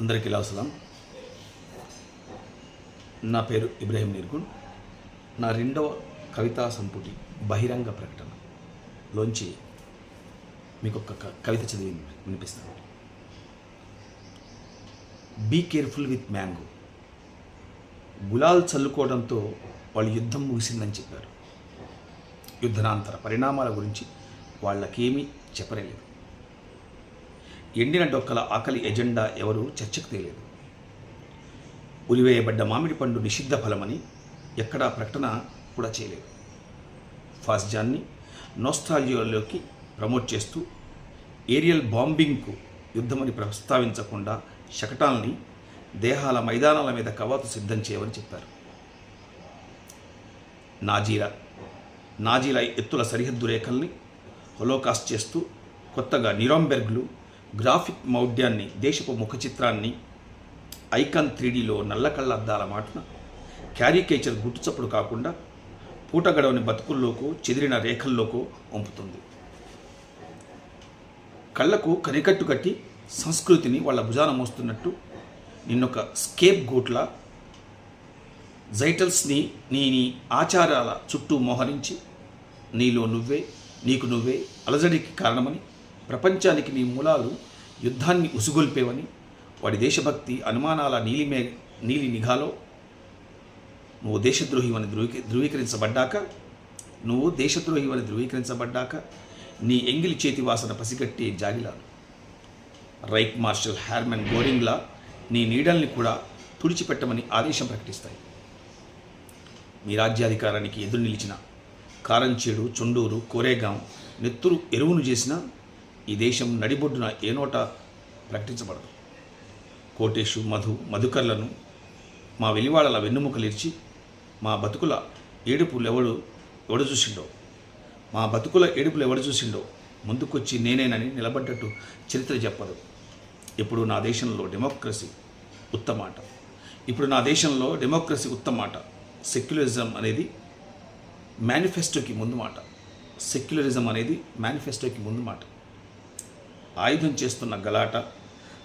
అందరికీ లాసలాం నా పేరు ఇబ్రాహిం నిర్గుణ్. నా రెండవ కవితా సంపుటి బహిరంగ ప్రకటన లోంచి మీకు ఒక క- కవిత చదివి వినిపిస్తాను బీ కేర్ఫుల్ విత్ మ్యాంగో గులాల్ చల్లుకోవడంతో వాళ్ళు యుద్ధం ముగిసిందని చెప్పారు. యుద్ధనాంతర పరిణామాల గురించి వాళ్ళకేమీ చెప్పలేదు ఎండిన డొక్కల ఆకలి ఎజెండా ఎవరూ చర్చకు తేలేదు. ఉలివేయబడ్డ మామిడి పండు నిషిద్ధ ఫలమని ఎక్కడా ప్రకటన కూడా చేయలేదు. ఫాస్జాన్ని నోస్టాలియోలోకి ప్రమోట్ చేస్తూ ఏరియల్ బాంబింగ్కు యుద్ధమని ప్రస్తావించకుండా శకటాల్ని దేహాల మైదానాల మీద కవాతు సిద్ధం చేయమని చెప్పారు. నాజీరా నాజీల ఎత్తుల సరిహద్దు రేఖల్ని హొలోకాస్ట్ చేస్తూ కొత్తగా నిరాంబెర్గ్లు గ్రాఫిక్ మౌఢ్యాన్ని దేశపు ముఖ చిత్రాన్ని ఐకాన్ త్రీడీలో నల్ల కళ్ళద్దాల మాటన క్యారికేచర్ గుట్టుచప్పుడు కాకుండా పూటగడవని బతుకుల్లోకో చెదిరిన రేఖల్లోకో వంపుతుంది. కళ్ళకు కనికట్టు కట్టి సంస్కృతిని వాళ్ళ భుజాన మోస్తున్నట్టు నిన్నొక స్కేప్ గోట్ల జైటల్స్ని నీ నీ ఆచారాల చుట్టూ మోహరించి నీలో నువ్వే నీకు నువ్వే అలజడికి కారణమని ప్రపంచానికి నీ మూలాలు యుద్ధాన్ని ఉసుగొల్పేవని వాడి దేశభక్తి అనుమానాల నీలిమే నీలి నిఘాలో నువ్వు దేశద్రోహివని ధృవీ ధృవీకరించబడ్డాక నువ్వు దేశద్రోహివని ధృవీకరించబడ్డాక నీ ఎంగిలి చేతి వాసన పసిగట్టే జాగిలాలు రైట్ మార్షల్ హ్యార్మన్ గోరింగ్లా నీ నీడల్ని కూడా తుడిచిపెట్టమని ఆదేశం ప్రకటిస్తాయి. మీ రాజ్యాధికారానికి ఎదురు నిలిచిన కారంచేడు చుండూరు కోరేగాం నెత్తురు ఎరువును చేసిన ఈ దేశం నడిబొడ్డున ఏ నోట ప్రకటించబడదు. కోటేషు మధు మధుకర్లను మా వెలివాడల వెన్నుముకలిర్చి మా బతుకుల ఏడుపులు ఎవడు ఎవడు చూసిండో మా బతుకుల ఏడుపులు ఎవడు చూసిండో? ముందుకొచ్చి నేనేనని నిలబడ్డట్టు చరిత్ర చెప్పదు. ఇప్పుడు నా దేశంలో డెమోక్రసీ ఉత్తమాట. ఇప్పుడు నా దేశంలో డెమోక్రసీ ఉత్తమాట. సెక్యులరిజం అనేది మేనిఫెస్టోకి ముందు మాట సెక్యులరిజం అనేది మేనిఫెస్టోకి ముందు మాట ఆయుధం చేస్తున్న గలాట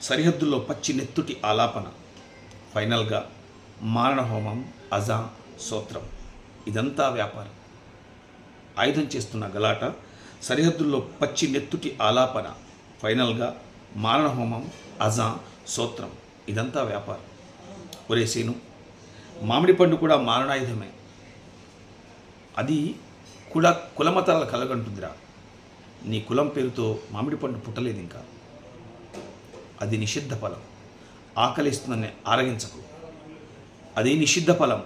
సరిహద్దుల్లో పచ్చి నెత్తుటి ఆలాపన ఫైనల్గా మారణహోమం అజా సూత్రం. ఇదంతా వ్యాపారం. ఆయుధం చేస్తున్న గలాట సరిహద్దుల్లో పచ్చి నెత్తుటి ఆలాపన ఫైనల్గా మారణహోమం అజా సూత్రం. ఇదంతా వ్యాపారం. ఒరే సీను మామిడి పండు కూడా మారణాయుధమే. అది కూడా కులమతాల కలగంటుందిరా. నీ కులం పేరుతో మామిడి పండు పుట్టలేదు ఇంకా. అది నిషిద్ధ ఫలం. ఆకలిస్తుందని ఆరగించకు. అది నిషిద్ధ ఫలం.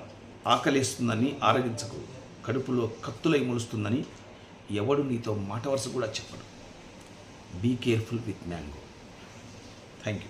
ఆకలిస్తుందని ఆరగించకు. కడుపులో కత్తులై మొలుస్తుందని ఎవడు నీతో మాట వరుస కూడా చెప్పడు. Be careful with mango thank you